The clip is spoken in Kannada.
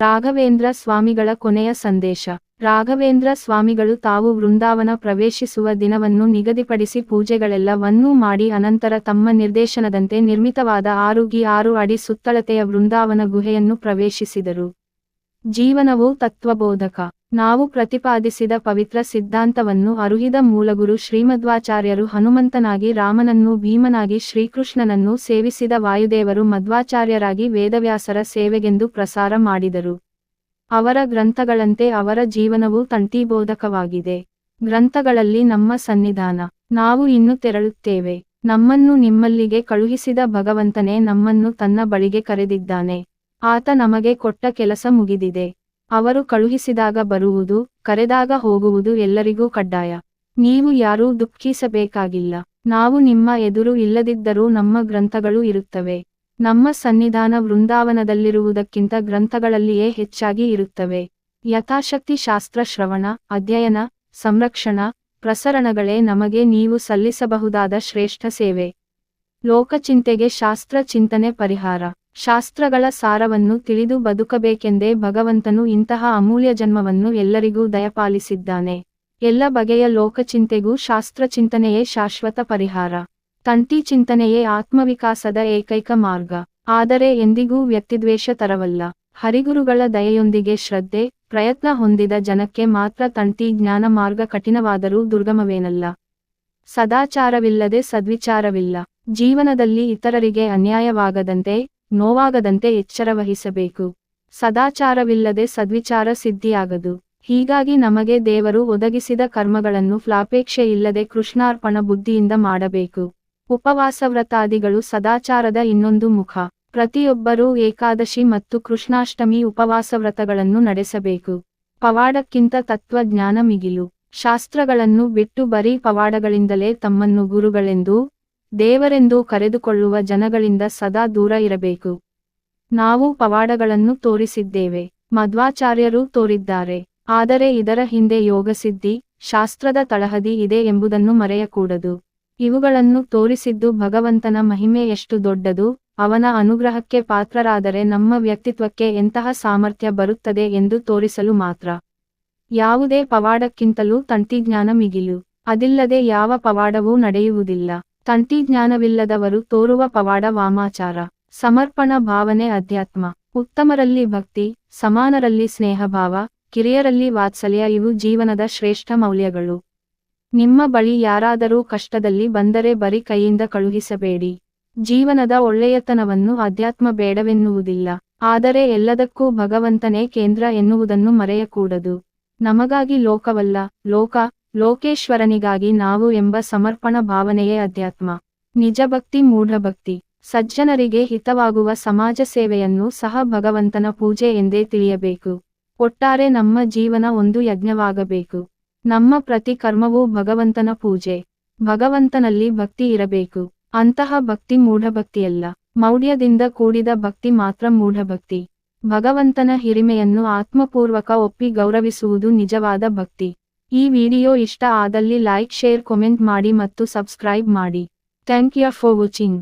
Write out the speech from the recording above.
ರಾಘವೇಂದ್ರ ಸ್ವಾಮಿಗಳ ಕೊನೆಯ ಸಂದೇಶ. ರಾಘವೇಂದ್ರ ಸ್ವಾಮಿಗಳು ತಾವು ವೃಂದಾವನ ಪ್ರವೇಶಿಸುವ ದಿನವನ್ನು ನಿಗದಿಪಡಿಸಿ ಪೂಜೆಗಳೆಲ್ಲವನ್ನೂ ಮಾಡಿ ಅನಂತರ ತಮ್ಮ ನಿರ್ದೇಶನದಂತೆ ನಿರ್ಮಿತವಾದ ಆರುಗಿ ಆರು ಅಡಿ ಸುತ್ತಳತೆಯ ವೃಂದಾವನ ಗುಹೆಯನ್ನು ಪ್ರವೇಶಿಸಿದರು. ಜೀವನವು ತತ್ವಬೋಧಕ. ನಾವು ಪ್ರತಿಪಾದಿಸಿದ ಪವಿತ್ರ ಸಿದ್ಧಾಂತವನ್ನು ಅರುಹಿದ ಮೂಲಗುರು ಶ್ರೀಮಧ್ವಾಚಾರ್ಯರು ಹನುಮಂತನಾಗಿ ರಾಮನನ್ನು, ಭೀಮನಾಗಿ ಶ್ರೀಕೃಷ್ಣನನ್ನು ಸೇವಿಸಿದ ವಾಯುದೇವರು ಮಧ್ವಾಚಾರ್ಯರಾಗಿ ವೇದವ್ಯಾಸರ ಸೇವೆಗೆಂದು ಪ್ರಸಾರ ಮಾಡಿದರು. ಅವರ ಗ್ರಂಥಗಳಂತೆ ಅವರ ಜೀವನವು ತಂತಿಬೋಧಕವಾಗಿದೆ. ಗ್ರಂಥಗಳಲ್ಲಿ ನಮ್ಮ ಸನ್ನಿಧಾನ. ನಾವು ಇನ್ನು ತೆರಳುತ್ತೇವೆ. ನಮ್ಮನ್ನು ನಿಮ್ಮಲ್ಲಿಗೆ ಕಳುಹಿಸಿದ ಭಗವಂತನೇ ನಮ್ಮನ್ನು ತನ್ನ ಬಳಿಗೆ ಕರೆದಿದ್ದಾನೆ. ಆತ ನಮಗೆ ಕೊಟ್ಟ ಕೆಲಸ ಮುಗಿದಿದೆ. ಅವರು ಕಳುಹಿಸಿದಾಗ ಬರುವುದು, ಕರೆದಾಗ ಹೋಗುವುದು ಎಲ್ಲರಿಗೂ ಕಡ್ಡಾಯ. ನೀವು ಯಾರೂ ದುಃಖಿಸಬೇಕಾಗಿಲ್ಲ. ನಾವು ನಿಮ್ಮ ಎದುರು ಇಲ್ಲದಿದ್ದರೂ ನಮ್ಮ ಗ್ರಂಥಗಳು ಇರುತ್ತವೆ. ನಮ್ಮ ಸನ್ನಿಧಾನ ವೃಂದಾವನದಲ್ಲಿರುವುದಕ್ಕಿಂತ ಗ್ರಂಥಗಳಲ್ಲಿಯೇ ಹೆಚ್ಚಾಗಿ ಇರುತ್ತವೆ. ಯಥಾಶಕ್ತಿ ಶಾಸ್ತ್ರ ಶ್ರವಣ, ಅಧ್ಯಯನ, ಸಂರಕ್ಷಣ, ಪ್ರಸರಣಗಳೇ ನಮಗೆ ನೀವು ಸಲ್ಲಿಸಬಹುದಾದ ಶ್ರೇಷ್ಠ ಸೇವೆ. ಲೋಕಚಿಂತೆಗೆ ಶಾಸ್ತ್ರ ಚಿಂತನೆ ಪರಿಹಾರ. ಶಾಸ್ತ್ರಗಳ ಸಾರವನ್ನು ತಿಳಿದು ಬದುಕಬೇಕೆಂದೇ ಭಗವಂತನು ಇಂತಹ ಅಮೂಲ್ಯ ಜನ್ಮವನ್ನು ಎಲ್ಲರಿಗೂ ದಯಪಾಲಿಸಿದ್ದಾನೆ. ಎಲ್ಲ ಬಗೆಯ ಲೋಕಚಿಂತೆಗೂ ಶಾಸ್ತ್ರ ಚಿಂತನೆಯೇ ಶಾಶ್ವತ ಪರಿಹಾರ. ತಂತಿ ಚಿಂತನೆಯೇ ಆತ್ಮವಿಕಾಸದ ಏಕೈಕ ಮಾರ್ಗ. ಆದರೆ ಎಂದಿಗೂ ವ್ಯಕ್ತಿದ್ವೇಷ ತರವಲ್ಲ. ಹರಿಗುರುಗಳ ದಯೆಯೊಂದಿಗೆ ಶ್ರದ್ಧೆ, ಪ್ರಯತ್ನ ಹೊಂದಿದ ಜನಕ್ಕೆ ಮಾತ್ರ ತಂತಿ ಜ್ಞಾನ ಮಾರ್ಗ ಕಠಿಣವಾದರೂ ದುರ್ಗಮವೇನಲ್ಲ. ಸದಾಚಾರವಿಲ್ಲದೆ ಸದ್ವಿಚಾರವಿಲ್ಲ. ಜೀವನದಲ್ಲಿ ಇತರರಿಗೆ ಅನ್ಯಾಯವಾಗದಂತೆ ನೋವಾಗದಂತೆ ಎಚ್ಚರವಹಿಸಬೇಕು. ಸದಾಚಾರವಿಲ್ಲದೆ ಸದ್ವಿಚಾರ ಸಿದ್ಧಿಯಾಗದು. ಹೀಗಾಗಿ ನಮಗೆ ದೇವರು ಒದಗಿಸಿದ ಕರ್ಮಗಳನ್ನು ಫ್ಲಾಪೇಕ್ಷೆ ಇಲ್ಲದೆ ಕೃಷ್ಣಾರ್ಪಣ ಬುದ್ಧಿಯಿಂದ ಮಾಡಬೇಕು. ಉಪವಾಸವ್ರತಾದಿಗಳು ಸದಾಚಾರದ ಇನ್ನೊಂದು ಮುಖ. ಪ್ರತಿಯೊಬ್ಬರೂ ಏಕಾದಶಿ ಮತ್ತು ಕೃಷ್ಣಾಷ್ಟಮಿ ಉಪವಾಸವ್ರತಗಳನ್ನು ನಡೆಸಬೇಕು. ಪವಾಡಕ್ಕಿಂತ ತತ್ವಜ್ಞಾನ ಮಿಗಿಲು. ಶಾಸ್ತ್ರಗಳನ್ನು ಬಿಟ್ಟು ಬರೀ ಪವಾಡಗಳಿಂದಲೇ ತಮ್ಮನ್ನು ಗುರುಗಳೆಂದೂ ದೇವರೆಂದೂ ಕರೆದುಕೊಳ್ಳುವ ಜನಗಳಿಂದ ಸದಾ ದೂರ ಇರಬೇಕು. ನಾವು ಪವಾಡಗಳನ್ನು ತೋರಿಸಿದ್ದೇವೆ, ಮಧ್ವಾಚಾರ್ಯರೂ ತೋರಿದ್ದಾರೆ, ಆದರೆ ಇದರ ಹಿಂದೆ ಯೋಗಸಿದ್ಧಿ, ಶಾಸ್ತ್ರದ ತಳಹದಿ ಇದೆ ಎಂಬುದನ್ನು ಮರೆಯಕೂಡದು. ಇವುಗಳನ್ನು ತೋರಿಸಿದ್ದು ಭಗವಂತನ ಮಹಿಮೆ ಎಷ್ಟು ದೊಡ್ಡದು, ಅವನ ಅನುಗ್ರಹಕ್ಕೆ ಪಾತ್ರರಾದರೆ ನಮ್ಮ ವ್ಯಕ್ತಿತ್ವಕ್ಕೆ ಎಂತಹ ಸಾಮರ್ಥ್ಯ ಬರುತ್ತದೆ ಎಂದು ತೋರಿಸಲು ಮಾತ್ರ. ಯಾವುದೇ ಪವಾಡಕ್ಕಿಂತಲೂ ತಂತಿಜ್ಞಾನ ಮಿಗಿಲು, ಅದಿಲ್ಲದೆ ಯಾವ ಪವಾಡವೂ ನಡೆಯುವುದಿಲ್ಲ. ತಂತಿಜ್ಞಾನವಿಲ್ಲದವರು ತೋರುವ ಪವಾಡ ವಾಮಾಚಾರ, ಸಮರ್ಪಣ ಭಾವನೆ ಅಧ್ಯಾತ್ಮ, ಉತ್ತಮರಲ್ಲಿ ಭಕ್ತಿ, ಸಮಾನರಲ್ಲಿ ಸ್ನೇಹಭಾವ, ಕಿರಿಯರಲ್ಲಿ ವಾತ್ಸಲ್ಯ ಇವು ಜೀವನದ ಶ್ರೇಷ್ಠ ಮೌಲ್ಯಗಳು. ನಿಮ್ಮ ಬಳಿ ಯಾರಾದರೂ ಕಷ್ಟದಲ್ಲಿ ಬಂದರೆ ಬರೀ ಕೈಯಿಂದ ಕಳುಹಿಸಬೇಡಿ. ಜೀವನದ ಒಳ್ಳೆಯತನವನ್ನು ಅಧ್ಯಾತ್ಮ ಬೇಡವೆನ್ನುವುದಿಲ್ಲ, ಆದರೆ ಎಲ್ಲದಕ್ಕೂ ಭಗವಂತನೇ ಕೇಂದ್ರ ಎನ್ನುವುದನ್ನು ಮರೆಯಕೂಡದು. ನಮಗಾಗಿ ಲೋಕವಲ್ಲ, ಲೋಕ ಲೋಕೇಶ್ವರನಿಗಾಗಿ ನಾವು ಎಂಬ ಸಮರ್ಪಣ ಭಾವನೆಯೇ ಅಧ್ಯಾತ್ಮ. ನಿಜಭಕ್ತಿ, ಮೂಢಭಕ್ತಿ, ಸಜ್ಜನರಿಗೆ ಹಿತವಾಗುವ ಸಮಾಜ ಸೇವೆಯನ್ನು ಸಹ ಭಗವಂತನ ಪೂಜೆ ಎಂದೇ ತಿಳಿಯಬೇಕು. ಒಟ್ಟಾರೆ ನಮ್ಮ ಜೀವನ ಒಂದು ಯಜ್ಞವಾಗಬೇಕು. ನಮ್ಮ ಪ್ರತಿ ಕರ್ಮವೂ ಭಗವಂತನ ಪೂಜೆ. ಭಗವಂತನಲ್ಲಿ ಭಕ್ತಿ ಇರಬೇಕು. ಅಂತಹ ಭಕ್ತಿ ಮೂಢಭಕ್ತಿಯಲ್ಲ. ಮೌಢ್ಯದಿಂದ ಕೂಡಿದ ಭಕ್ತಿ ಮಾತ್ರ ಮೂಢಭಕ್ತಿ. ಭಗವಂತನ ಹಿರಿಮೆಯನ್ನು ಆತ್ಮಪೂರ್ವಕ ಒಪ್ಪಿ ಗೌರವಿಸುವುದು ನಿಜವಾದ ಭಕ್ತಿ. ಈ ವಿಡಿಯೋ ಇಷ್ಟ ಆದಲ್ಲಿ ಲೈಕ್, ಶೇರ್, ಕಮೆಂಟ್ ಮಾಡಿ ಮತ್ತು ಸಬ್ಸ್ಕ್ರೈಬ್ ಮಾಡಿ. Thank you for watching.